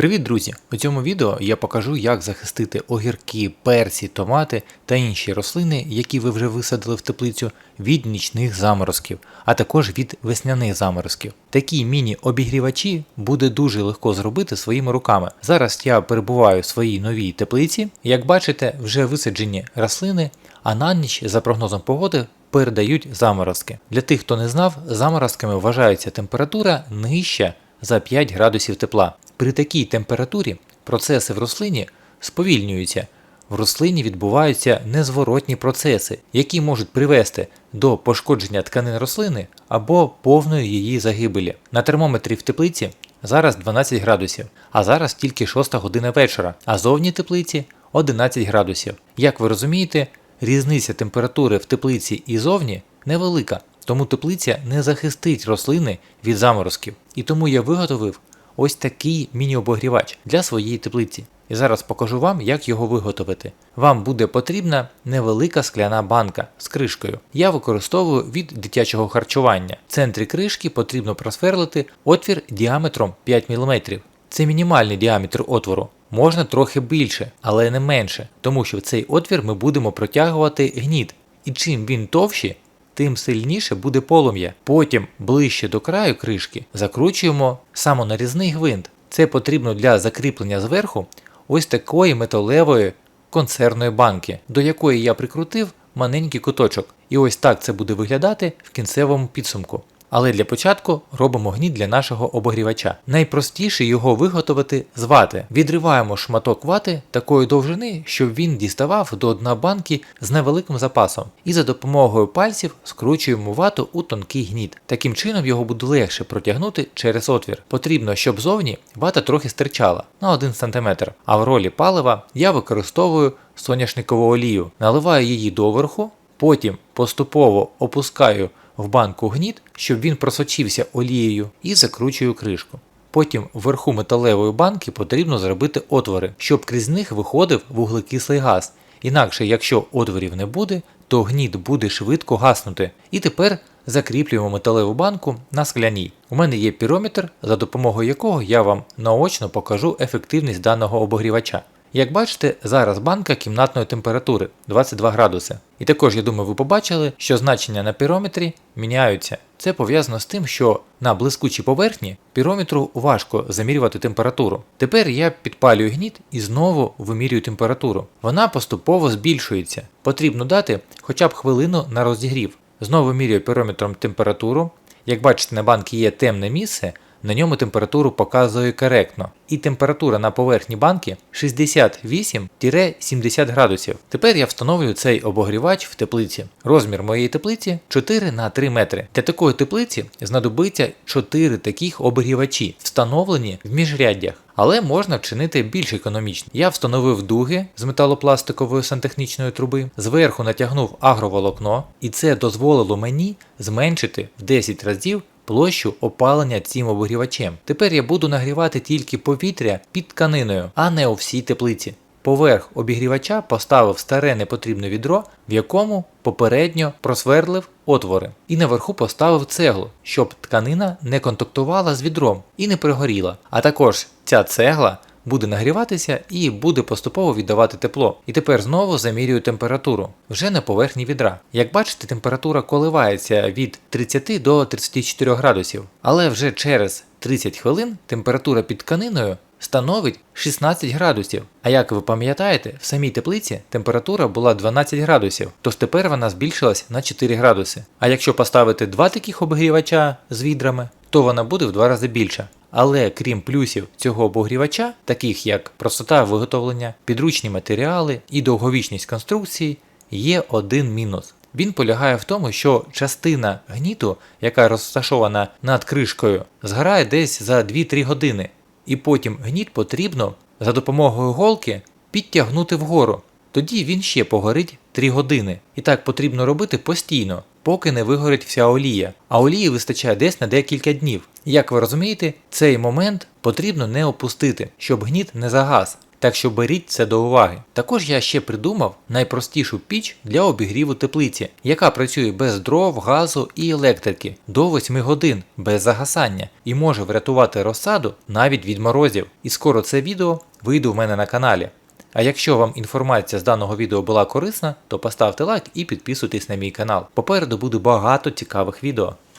Привіт, друзі! У цьому відео я покажу, як захистити огірки, перці, томати та інші рослини, які ви вже висадили в теплицю, від нічних заморозків, а також від весняних заморозків. Такі міні-обігрівачі буде дуже легко зробити своїми руками. Зараз я перебуваю в своїй новій теплиці. Як бачите, вже висаджені рослини, а на ніч, за прогнозом погоди, передають заморозки. Для тих, хто не знав, заморозками вважається температура нижча за 5 градусів тепла. При такій температурі процеси в рослині сповільнюються. В рослині відбуваються незворотні процеси, які можуть привести до пошкодження тканин рослини або повної її загибелі. На термометрі в теплиці зараз 12 градусів, а зараз тільки 6 година вечора, а зовні теплиці 11 градусів. Як ви розумієте, різниця температури в теплиці і зовні невелика, тому теплиця не захистить рослини від заморозків. І тому я виготовив ось такий міні-обогрівач для своєї теплиці. І зараз покажу вам, як його виготовити. Вам буде потрібна невелика скляна банка з кришкою. Я використовую від дитячого харчування. В центрі кришки потрібно просверлити отвір діаметром 5 мм. Це мінімальний діаметр отвору. Можна трохи більше, але не менше, тому що в цей отвір ми будемо протягувати гніт. І чим він товщий, тим сильніше буде полум'я. Потім ближче до краю кришки закручуємо самонарізний гвинт. Це потрібно для закріплення зверху ось такої металевої консервної банки, до якої я прикрутив маленький куточок. І ось так це буде виглядати в кінцевому підсумку. Але для початку робимо гніт для нашого обогрівача. Найпростіше його виготовити з вати. Відриваємо шматок вати такої довжини, щоб він діставав до дна банки з невеликим запасом. І за допомогою пальців скручуємо вату у тонкий гніт. Таким чином його буде легше протягнути через отвір. Потрібно, щоб зовні вата трохи стирчала на 1 см. А в ролі палива я використовую соняшникову олію, наливаю її доверху, потім поступово опускаю в банку гніт, щоб він просочився олією, і закручую кришку. Потім вверху металевої банки потрібно зробити отвори, щоб крізь них виходив вуглекислий газ. Інакше, якщо отворів не буде, то гніт буде швидко гаснути. І тепер закріплюємо металеву банку на скляній. У мене є пірометр, за допомогою якого я вам наочно покажу ефективність даного обогрівача. Як бачите, зараз банка кімнатної температури 22 градуси. І також, я думаю, ви побачили, що значення на пірометрі міняються. Це пов'язано з тим, що на блискучій поверхні пірометру важко замірювати температуру. Тепер я підпалюю гніт і знову вимірюю температуру. Вона поступово збільшується. Потрібно дати хоча б хвилину на розігрів. Знову міряю пірометром температуру. Як бачите, на банки є темне місце. На ньому температуру показує коректно, і температура на поверхні банки 68-70 градусів. Тепер я встановлюю цей обогрівач в теплиці. Розмір моєї теплиці 4 на 3 метри. Для такої теплиці знадобиться 4 таких обігрівачі, встановлені в міжряддях. Але можна вчинити більш економічно. Я встановив дуги з металопластикової сантехнічної труби, зверху натягнув агроволокно, і це дозволило мені зменшити в 10 разів площу опалення цим обогрівачем. Тепер я буду нагрівати тільки повітря під тканиною, а не у всій теплиці. Поверх обігрівача поставив старе непотрібне відро, в якому попередньо просверлив отвори, і наверху поставив цеглу, щоб тканина не контактувала з відром і не пригоріла. А також ця цегла буде нагріватися і буде поступово віддавати тепло. І тепер знову замірюю температуру вже на поверхні відра. Як бачите, температура коливається від 30 до 34 градусів, але вже через 30 хвилин температура під тканиною становить 16 градусів. А як ви пам'ятаєте, в самій теплиці температура була 12 градусів, тож тепер вона збільшилась на 4 градуси. А якщо поставити два таких обігрівача з відрами, то вона буде в два рази більша. Але крім плюсів цього обогрівача, таких як простота виготовлення, підручні матеріали і довговічність конструкції, є один мінус. Він полягає в тому, що частина гніту, яка розташована над кришкою, згорає десь за 2-3 години, і потім гніт потрібно за допомогою голки підтягнути вгору. Тоді він ще погорить 3 години. І так потрібно робити постійно, поки не вигорить вся олія. А олії вистачає десь на декілька днів. Як ви розумієте, цей момент потрібно не опустити, щоб гніт не загас. Так що беріть це до уваги. Також я ще придумав найпростішу піч для обігріву теплиці, яка працює без дров, газу і електрики до 8 годин без загасання і може врятувати розсаду навіть від морозів. І скоро це відео вийде в мене на каналі. А якщо вам інформація з даного відео була корисна, то поставте лайк і підписуйтесь на мій канал. Попереду буде багато цікавих відео.